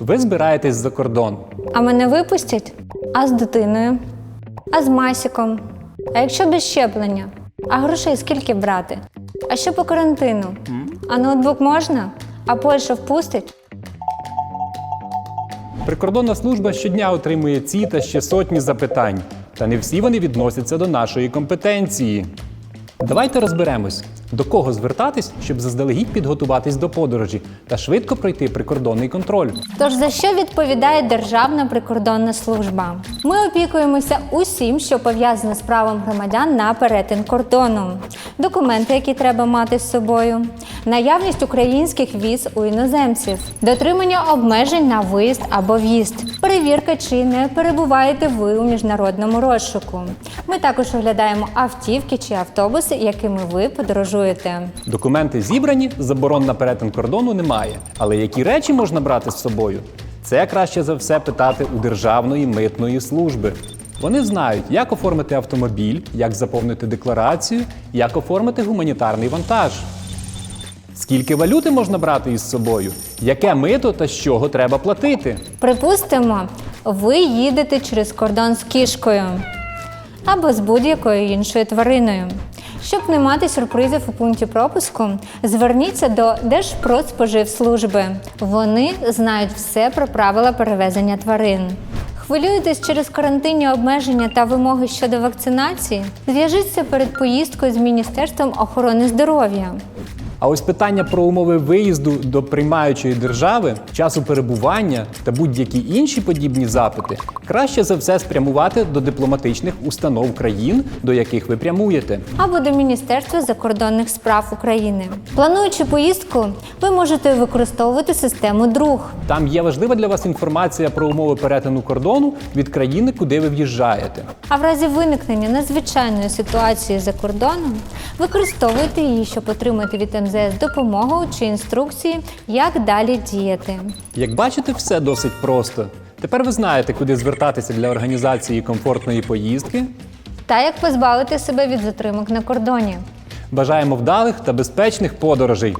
Ви збираєтесь за кордон. А мене випустять? А з дитиною? А з масіком? А якщо без щеплення? А грошей скільки брати? А що по карантину? А ноутбук можна? А Польща впустить? Прикордонна служба щодня отримує ці та ще сотні запитань, та не всі вони відносяться до нашої компетенції. Давайте розберемось, до кого звертатись, щоб заздалегідь підготуватись до подорожі та швидко пройти прикордонний контроль. Тож за що відповідає Державна прикордонна служба? Ми опікуємося усім, що пов'язане з правом громадян на перетин кордону, документи, які треба мати з собою, наявність українських віз у іноземців, дотримання обмежень на виїзд або в'їзд, перевірка, чи не перебуваєте ви у міжнародному розшуку. Ми також оглядаємо автівки чи автобуси, якими ви подорожуєте. Документи зібрані, заборон на перетин кордону немає. Але які речі можна брати з собою? Це краще за все питати у Державної митної служби. Вони знають, як оформити автомобіль, як заповнити декларацію, як оформити гуманітарний вантаж. Скільки валюти можна брати із собою? Яке мито та з чого треба платити? Припустимо, ви їдете через кордон з кішкою або з будь-якою іншою твариною. Щоб не мати сюрпризів у пункті пропуску, зверніться до Держпродспоживслужби. Вони знають все про правила перевезення тварин. Хвилюєтесь через карантинні обмеження та вимоги щодо вакцинації? Зв'яжіться перед поїздкою з Міністерством охорони здоров'я. А ось питання про умови виїзду до приймаючої держави, часу перебування та будь-які інші подібні запити краще за все спрямувати до дипломатичних установ країн, до яких ви прямуєте. або до Міністерства закордонних справ України. Плануючи поїздку, ви можете використовувати систему друг. Там є важлива для вас інформація про умови перетину кордону від країни, куди ви в'їжджаєте. А в разі виникнення надзвичайної ситуації за кордоном використовуйте її, щоб отримати від МЗС допомогу чи інструкції, як далі діяти. Як бачите, все досить просто. Тепер ви знаєте, куди звертатися для організації комфортної поїздки. Та як позбавити себе від затримок на кордоні. Бажаємо вдалих та безпечних подорожей.